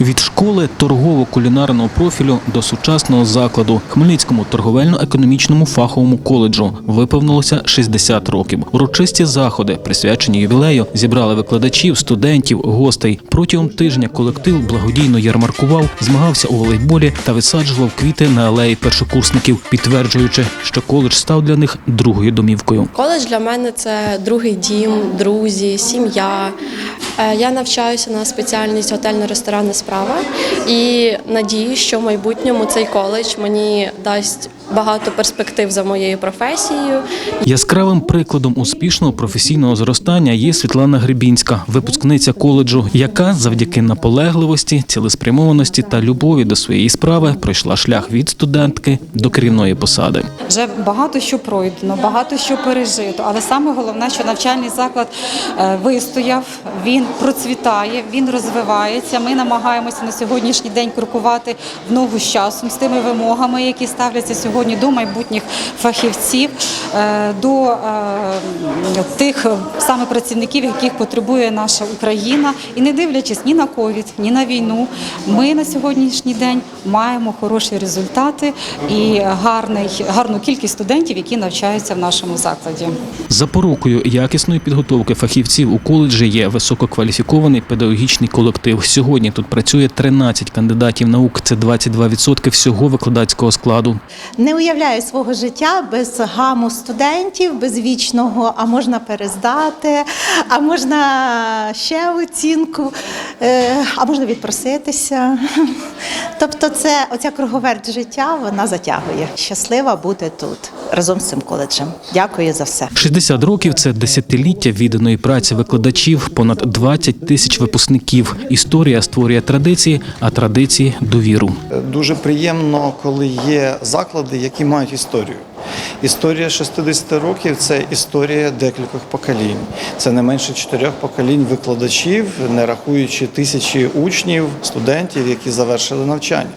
Від школи торгово-кулінарного профілю до сучасного закладу Хмельницькому торговельно-економічному фаховому коледжу виповнилося 60 років. Урочисті заходи, присвячені ювілею, зібрали викладачів, студентів, гостей. Протягом тижня колектив благодійно ярмаркував, змагався у волейболі та висаджував квіти на алеї першокурсників, підтверджуючи, що коледж став для них другою домівкою. Коледж для мене це другий дім, друзі, сім'я. Е, Я навчаюся на спеціальність готельно-ресторанна справа. І надію, що в майбутньому цей коледж мені дасть багато перспектив за моєю професією. Яскравим прикладом успішного професійного зростання є Світлана Гребінська, випускниця коледжу, яка завдяки наполегливості, цілеспрямованості та любові до своєї справи пройшла шлях від студентки до керівної посади. Вже багато що пройдено, багато що пережито. Але саме головне, що навчальний заклад е, вистояв, він процвітає, він розвивається. Ми намагаємося на сьогоднішній день крокувати в ногу з часом з тими вимогами, які ставляться сьогодні до майбутніх фахівців, е, до е, тих е, саме працівників, яких потребує наша Україна. І не дивлячись ні на ковід, ні на війну, ми на сьогоднішній день маємо хороші результати і гарний, гарну кількість студентів, які навчаються в нашому закладі. Запорукою якісної підготовки фахівців у коледжі є висококваліфікований педагогічний колектив. Сьогодні тут працює 13 кандидатів наук. Це 22% всього викладацького складу. Не уявляю свого життя без гаму студентів, без вічного, а можна перездати, а можна ще оцінку, е, а можна відпроситися. Тобто, це оця круговерть життя вона затягує. Щаслива бути тут разом з цим коледжем. Дякую за все. 60 років це десятиліття відданої праці викладачів, понад 20 тисяч випускників. Історія створює традиції, а традиції довіру. Дуже приємно, коли є заклади, які мають історію. Історія 60 років це історія декількох поколінь. Це не менше чотирьох поколінь викладачів, не рахуючи тисячі учнів, студентів, які завершили навчання.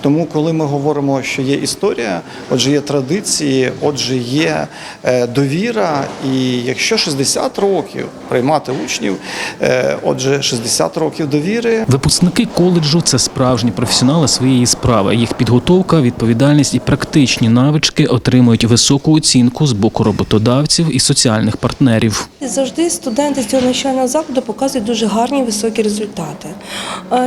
Тому, коли ми говоримо, що є історія, отже, є традиції, отже, є е, довіра. І якщо 60 років приймати учнів, е, отже, 60 років довіри. Випускники коледжу це справжні професіонали своєї справи. Їх підготовка, відповідальність і практичні навички отримують високу оцінку з боку роботодавців і соціальних партнерів. Завжди студенти з цього навчального закладу показують дуже гарні високі результати.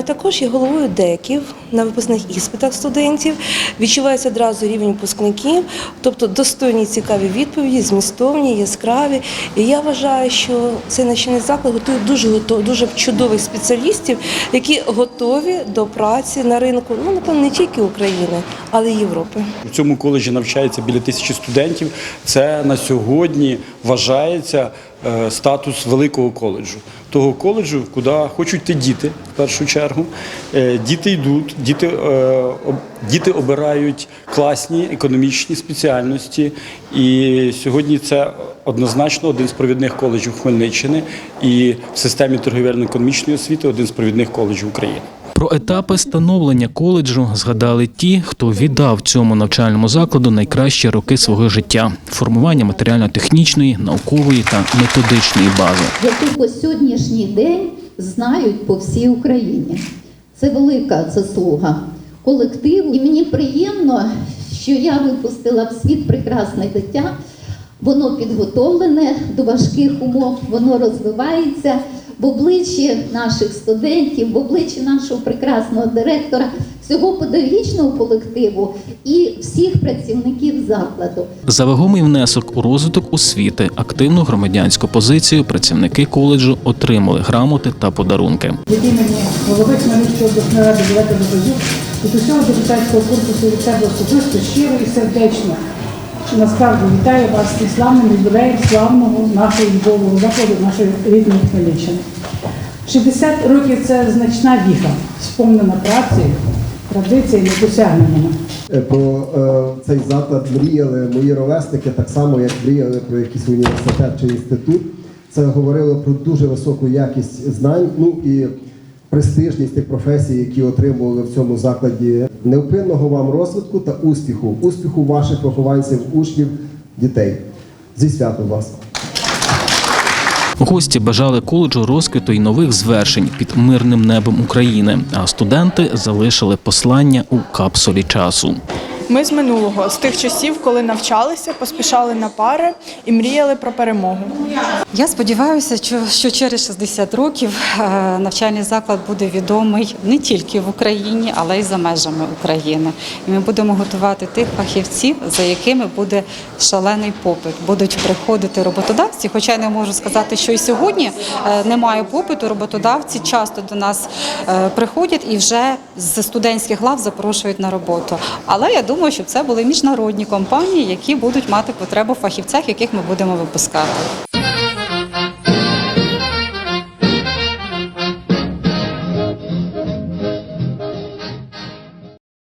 Також є головою деків на випускних іспитах студентів. Відчувається одразу рівень випускників, тобто достойні цікаві відповіді, змістовні, яскраві. І я вважаю, що цей навчальний заклад готує дуже готов, дуже чудових спеціалістів, які готові до праці на ринку, ну напевно, не тільки України, але й Європи. В цьому коледжі навчається біля тисячі студентів. Це на сьогодні вважається е, статус великого коледжу. Того коледжу, куди хочуть йти діти в першу чергу. Е, Діти йдуть, діти, е, діти обирають класні економічні спеціальності. І сьогодні це однозначно один з провідних коледжів Хмельниччини і в системі торговельно-економічної освіти один з провідних коледжів України. Про етапи становлення коледжу згадали ті, хто віддав цьому навчальному закладу найкращі роки свого життя: формування матеріально-технічної, наукової та методичної бази. яку по сьогоднішній день знають по всій Україні. Це велика заслуга колективу. І мені приємно, що я випустила в світ прекрасне дитя. Воно підготовлене до важких умов, воно розвивається в обличчі наших студентів, в обличчі нашого прекрасного директора, всього педагогічного колективу і всіх працівників закладу. За вагомий внесок у розвиток освіти, активну громадянську позицію працівники коледжу отримали грамоти та подарунки. від імені голови Хмельницької обласної ради Білета Базазюк від усього депутатського корпусу від себе особисто щиро і сердечно. Насправді вітаю вас зі славним ювілеєм славного нашого любового закладу, нашої рідної Хмельниччини. 60 років це значна віка, сповнена працею, традиціями, досягненнями. Е, Про е, цей заклад мріяли мої ровесники, так само як мріяли про якийсь університет чи інститут. Це говорило про дуже високу якість знань, ну і престижність тих професій, які отримували в цьому закладі. Невпинного вам розвитку та успіху, успіху ваших вихованців, учнів, дітей. Зі святом вас! Гості бажали коледжу розквіту й нових звершень під мирним небом України. А студенти залишили послання у капсулі часу. Ми з минулого, з тих часів, коли навчалися, поспішали на пари і мріяли про перемогу. Я сподіваюся, що, через 60 років е, навчальний заклад буде відомий не тільки в Україні, але й за межами України. І ми будемо готувати тих фахівців, за якими буде шалений попит. Будуть приходити роботодавці. Хоча я не можу сказати, що і сьогодні е, немає попиту. Роботодавці часто до нас е, приходять і вже з студентських лав запрошують на роботу. Але я думаю, що це були міжнародні компанії, які будуть мати потребу в фахівцях, яких ми будемо випускати.